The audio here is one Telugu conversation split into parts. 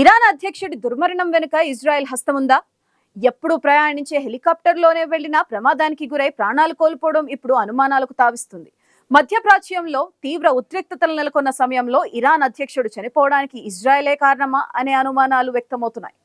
ఇరాన్ అధ్యక్షుడి దుర్మరణం వెనుక ఇజ్రాయెల్ హస్తముందా? ఎప్పుడు ప్రయాణించే హెలికాప్టర్లోనే వెళ్ళిన ప్రమాదానికి గురై ప్రాణాలు కోల్పోవడం ఇప్పుడు అనుమానాలకు తావిస్తుంది. మధ్యప్రాచ్యంలో తీవ్ర ఉద్రిక్తతలు నెలకొన్న సమయంలో ఇరాన్ అధ్యక్షుడు చనిపోవడానికి ఇజ్రాయెలే కారణమా అనే అనుమానాలు వ్యక్తమవుతున్నాయి.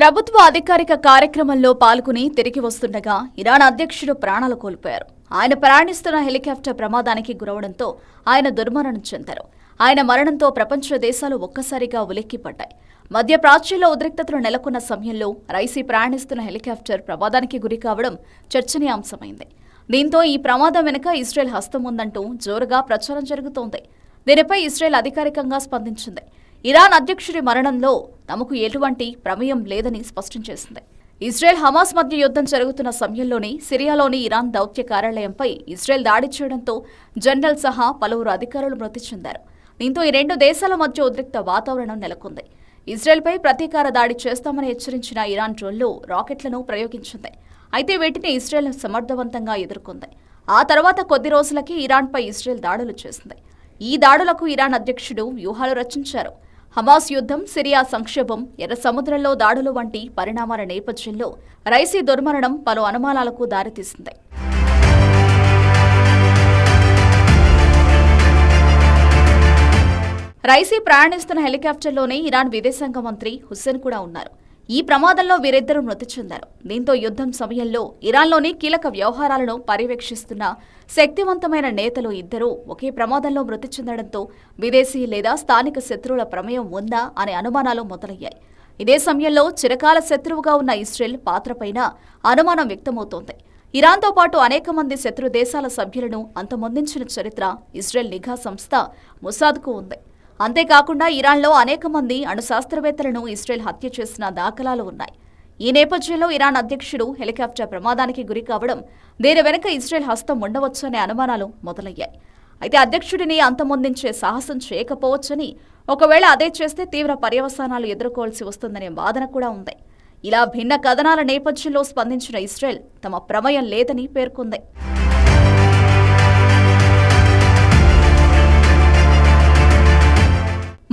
ప్రభుత్వ అధికారిక కార్యక్రమంలో పాల్గొని తిరిగి వస్తుండగా ఇరాన్ అధ్యక్షుడు ప్రాణాలు కోల్పోయారు. ఆయన ప్రయాణిస్తున్న హెలికాప్టర్ ప్రమాదానికి గురవడంతో ఆయన దుర్మరణం చెందారు. ఆయన మరణంతో ప్రపంచ దేశాలు ఒక్కసారిగా ఉలిక్కిపడ్డాయి. మధ్య ప్రాచ్యంలో ఉద్రిక్తతలు నెలకొన్న సమయంలో రైసీ ప్రయాణిస్తున్న హెలికాప్టర్ ప్రమాదానికి గురి కావడం చర్చనీయాంశమైంది. దీంతో ఈ ప్రమాదం వెనుక ఇస్రాయెల్ హస్తం ఉందంటూ జోరుగా ప్రచారం జరుగుతోంది. దీనిపై ఇస్రాయెల్ అధికారికంగా స్పందించింది. ఇరాన్ అధ్యక్షుడి మరణంలో తమకు ఎటువంటి ప్రమేయం లేదని స్పష్టం చేసింది. ఇజ్రాయెల్ హమాస్ మధ్య యుద్ధం జరుగుతున్న సమయంలోనే సిరియాలోని ఇరాన్ దౌత్య కార్యాలయంపై ఇజ్రాయెల్ దాడి చేయడంతో జనరల్ సహా పలువురు అధికారులు మృతి చెందారు. దీంతో ఈ రెండు దేశాల మధ్య ఉద్రిక్త వాతావరణం నెలకొంది. ఇజ్రాయెల్పై ప్రతీకార దాడి చేస్తామని హెచ్చరించిన ఇరాన్ డ్రోన్లు రాకెట్లను ప్రయోగించింది. అయితే వీటిని ఇజ్రాయెల్ సమర్థవంతంగా ఎదుర్కొంది. ఆ తర్వాత కొద్ది రోజులకి ఇరాన్పై ఇజ్రాయెల్ దాడులు చేసింది. ఈ దాడులకు ఇరాన్ అధ్యక్షుడు వ్యూహాలు రచించారు. హమాస్ యుద్ధం సిరియా సంక్షోభం ఎర్ర సముద్రంలో దాడులు వంటి పరిణామాల నేపథ్యంలో రైసీ దుర్మరణం పలు అనుమానాలకు దారితీసింది. రైసీ ప్రయాణిస్తున్న హెలికాప్టర్లోనే ఇరాన్ విదేశాంగ మంత్రి హుస్సేన్ కూడా ఉన్నారు. ఈ ప్రమాదంలో వీరిద్దరూ మృతి చెందారు. దీంతో యుద్ధం సమయంలో ఇరాన్లోని కీలక వ్యవహారాలను పర్యవేక్షిస్తున్న శక్తివంతమైన నేతలు ఇద్దరూ ఒకే ప్రమాదంలో మృతి చెందడంతో విదేశీ లేదా స్థానిక శత్రువుల ప్రమేయం ఉందా అనే అనుమానాలు మొదలయ్యాయి. ఇదే సమయంలో చిరకాల శత్రువుగా ఉన్న ఇస్రేల్ పాత్రపైన అనుమానం వ్యక్తమవుతోంది. ఇరాన్తో పాటు అనేక మంది శత్రు దేశాల సభ్యులను అంతమొందించిన చరిత్ర ఇజ్రాయెల్ నిఘా సంస్థ ముసాద్కు ఉంది. అంతేకాకుండా ఇరాన్లో అనేక మంది అణు శాస్త్రవేత్తలను ఇస్రాయెల్ హత్య చేసిన దాఖలాలు ఉన్నాయి. ఈ నేపథ్యంలో ఇరాన్ అధ్యక్షుడు హెలికాప్టర్ ప్రమాదానికి గురి కావడం దీని వెనుక ఇస్రాయెల్ హస్తం ఉండవచ్చనే అనుమానాలు మొదలయ్యాయి. అయితే అధ్యక్షుడిని అంతమొందించే సాహసం చేయకపోవచ్చని ఒకవేళ అదే చేస్తే తీవ్ర పర్యవసానాలు ఎదుర్కోవాల్సి వస్తుందనే వాదన కూడా ఉంది. ఇలా భిన్న కథనాల నేపథ్యంలో స్పందించిన ఇస్రాయెల్ తమ ప్రమేయం లేదని పేర్కొంది.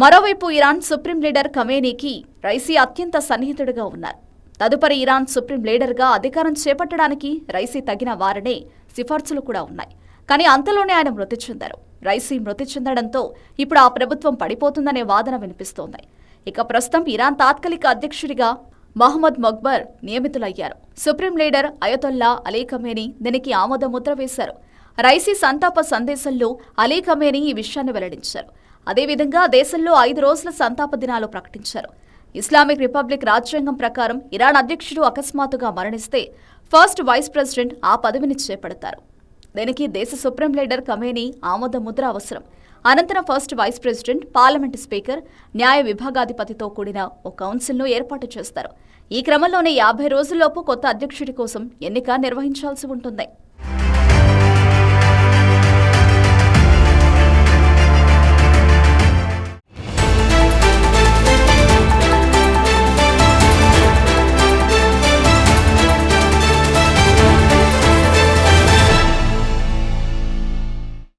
మరోవైపు ఇరాన్ సుప్రీం లీడర్ ఖమేనీకి రైసీ అత్యంత సన్నిహితుడిగా ఉన్నారు. తదుపరి ఇరాన్ సుప్రీం లీడర్గా అధికారం చేపట్టడానికి రైసీ తగిన వారనే సిఫార్సులు కూడా ఉన్నాయి. కానీ అంతలోనే ఆయన మృతి చెందారు. రైసీ మృతి చెందడంతో ఇప్పుడు ఆ ప్రభుత్వం పడిపోతుందనే వాదన వినిపిస్తోంది. ఇక ప్రస్తుతం ఇరాన్ తాత్కాలిక అధ్యక్షుడిగా మహమ్మద్ మక్బర్ నియమితులయ్యారు. Supreme leader Ayatollah Ali Khamenei దీనికి ఆమోద ముద్ర వేశారు. రైసీ సంతాప సందేశంలో అలీ ఖమేని ఈ విషయాన్ని వెల్లడించారు. అదేవిధంగా దేశంలో ఐదు రోజుల సంతాప దినాలు ప్రకటించారు. ఇస్లామిక్ రిపబ్లిక్ రాజ్యాంగం ప్రకారం ఇరాన్ అధ్యక్షుడు అకస్మాత్తుగా మరణిస్తే ఫస్ట్ వైస్ ప్రెసిడెంట్ ఆ పదవిని చేపడతారు. దీనికి దేశ సుప్రీం లీడర్ కమేనీ ఆమోద ముద్ర అవసరం. అనంతరం first vice president parliament speaker న్యాయ విభాగాధిపతితో కూడిన ఓ కౌన్సిల్ను ఏర్పాటు చేస్తారు. ఈ క్రమంలోనే యాభై రోజుల్లోపు కొత్త అధ్యక్షుడి కోసం ఎన్నిక నిర్వహించాల్సి ఉంటుంది.